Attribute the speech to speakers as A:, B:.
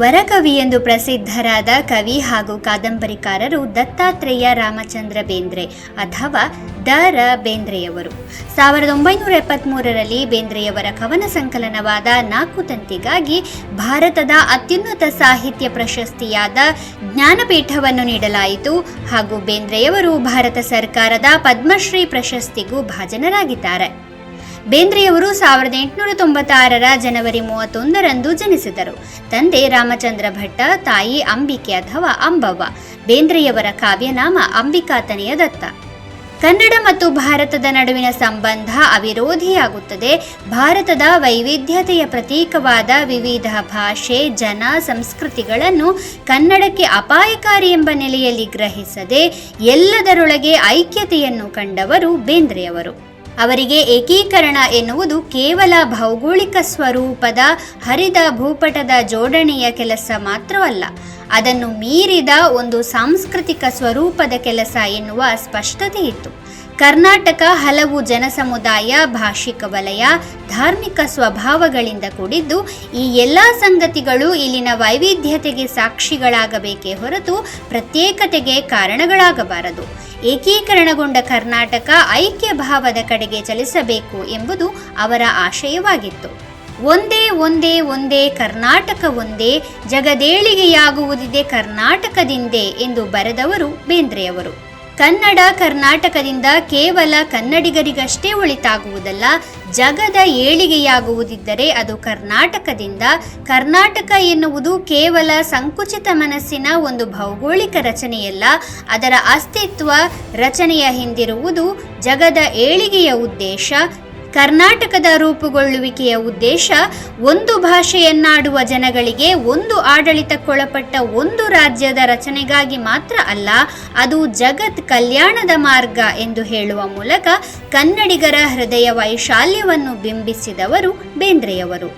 A: ವರಕವಿ ಎಂದು ಪ್ರಸಿದ್ಧರಾದ ಕವಿ ಹಾಗೂ ಕಾದಂಬರಿಕಾರರು ದತ್ತಾತ್ರೇಯ ರಾಮಚಂದ್ರ ಬೇಂದ್ರೆ ಅಥವಾ ದ ರ ಬೇಂದ್ರೆಯವರು ಸಾವಿರದ ಒಂಬೈನೂರ ಎಪ್ಪತ್ತ್ಮೂರರಲ್ಲಿ ಬೇಂದ್ರೆಯವರ ಕವನ ಸಂಕಲನವಾದ ನಾಲ್ಕು ತಂತಿಗಾಗಿ ಭಾರತದ ಅತ್ಯುನ್ನತ ಸಾಹಿತ್ಯ ಪ್ರಶಸ್ತಿಯಾದ ಜ್ಞಾನಪೀಠವನ್ನು ನೀಡಲಾಯಿತು ಹಾಗೂ ಬೇಂದ್ರೆಯವರು ಭಾರತ ಸರ್ಕಾರದ ಪದ್ಮಶ್ರೀ ಪ್ರಶಸ್ತಿಗೂ ಭಾಜನರಾಗಿದ್ದಾರೆ. ಬೇಂದ್ರೆಯವರು ಸಾವಿರದ ಎಂಟುನೂರ ತೊಂಬತ್ತಾರರ ಜನವರಿ ಮೂವತ್ತೊಂದರಂದು ಜನಿಸಿದರು. ತಂದೆ ರಾಮಚಂದ್ರ ಭಟ್ಟ, ತಾಯಿ ಅಂಬಿಕೆ ಅಥವಾ ಅಂಬವ್ವ. ಬೇಂದ್ರೆಯವರ ಕಾವ್ಯನಾಮ ಅಂಬಿಕಾತನೆಯ ದತ್ತ. ಕನ್ನಡ ಮತ್ತು ಭಾರತದ ನಡುವಿನ ಸಂಬಂಧ ಅವಿರೋಧಿಯಾಗುತ್ತದೆ. ಭಾರತದ ವೈವಿಧ್ಯತೆಯ ಪ್ರತೀಕವಾದ ವಿವಿಧ ಭಾಷೆ, ಜನ, ಸಂಸ್ಕೃತಿಗಳನ್ನು ಕನ್ನಡಕ್ಕೆ ಅಪಾಯಕಾರಿ ಎಂಬ ನೆಲೆಯಲ್ಲಿ ಗ್ರಹಿಸದೆ ಎಲ್ಲದರೊಳಗೆ ಐಕ್ಯತೆಯನ್ನು ಕಂಡವರು ಬೇಂದ್ರೆಯವರು. ಅವರಿಗೆ ಏಕೀಕರಣ ಎನ್ನುವುದು ಕೇವಲ ಭೌಗೋಳಿಕ ಸ್ವರೂಪದ ಹರಿದ ಭೂಪಟದ ಜೋಡಣೆಯ ಕೆಲಸ ಮಾತ್ರವಲ್ಲ, ಅದನ್ನು ಮೀರಿದ ಒಂದು ಸಾಂಸ್ಕೃತಿಕ ಸ್ವರೂಪದ ಕೆಲಸ ಎನ್ನುವ ಸ್ಪಷ್ಟತೆ ಇತ್ತು ಕರ್ನಾಟಕ ಹಲವು ಜನಸಮುದಾಯ, ಭಾಷಿಕ ವಲಯ, ಧಾರ್ಮಿಕ ಸ್ವಭಾವಗಳಿಂದ ಕೂಡಿದ್ದು, ಈ ಎಲ್ಲ ಸಂಗತಿಗಳು ಇಲ್ಲಿನ ವೈವಿಧ್ಯತೆಗೆ ಸಾಕ್ಷಿಗಳಾಗಬೇಕೇ ಹೊರತು ಪ್ರತ್ಯೇಕತೆಗೆ ಕಾರಣಗಳಾಗಬಾರದು. ಏಕೀಕರಣಗೊಂಡ ಕರ್ನಾಟಕ ಐಕ್ಯ ಭಾವದ ಕಡೆಗೆ ಚಲಿಸಬೇಕು ಎಂಬುದು ಅವರ ಆಶಯವಾಗಿತ್ತು. ಒಂದೇ ಒಂದೇ ಒಂದೇ, ಕರ್ನಾಟಕ ಒಂದೇ, ಜಗದೇಳಿಗೆಯಾಗುವುದಿದೆ ಕರ್ನಾಟಕದಿಂದೇ ಎಂದು ಬರೆದವರು ಬೇಂದ್ರೆಯವರು. ಕನ್ನಡ ಕರ್ನಾಟಕದಿಂದ ಕೇವಲ ಕನ್ನಡಿಗರಿಗಷ್ಟೇ ಒಳಿತಾಗುವುದಲ್ಲ, ಜಗದ ಏಳಿಗೆಯಾಗುವುದಿದ್ದರೆ ಅದು ಕರ್ನಾಟಕದಿಂದ. ಕರ್ನಾಟಕ ಎನ್ನುವುದು ಕೇವಲ ಸಂಕುಚಿತ ಮನಸ್ಸಿನ ಒಂದು ಭೌಗೋಳಿಕ ರಚನೆಯಲ್ಲ, ಅದರ ಅಸ್ತಿತ್ವ ರಚನೆಯ ಹಿಂದಿರುವುದು ಜಗದ ಏಳಿಗೆಯ ಉದ್ದೇಶ ಕರ್ನಾಟಕದ ರೂಪುಗೊಳ್ಳುವಿಕೆಯ ಉದ್ದೇಶ ಒಂದು ಭಾಷೆಯನ್ನಾಡುವ ಜನಗಳಿಗೆ ಒಂದು ಆಡಳಿತಕ್ಕೊಳಪಟ್ಟ ಒಂದು ರಾಜ್ಯದ ರಚನೆಗಾಗಿ ಮಾತ್ರ ಅಲ್ಲ, ಅದು ಜಗತ್ ಕಲ್ಯಾಣದ ಮಾರ್ಗ ಎಂದು ಹೇಳುವ ಮೂಲಕ ಕನ್ನಡಿಗರ ಹೃದಯ ವೈಶಾಲ್ಯವನ್ನು ಬಿಂಬಿಸಿದವರು ಬೇಂದ್ರೆಯವರು.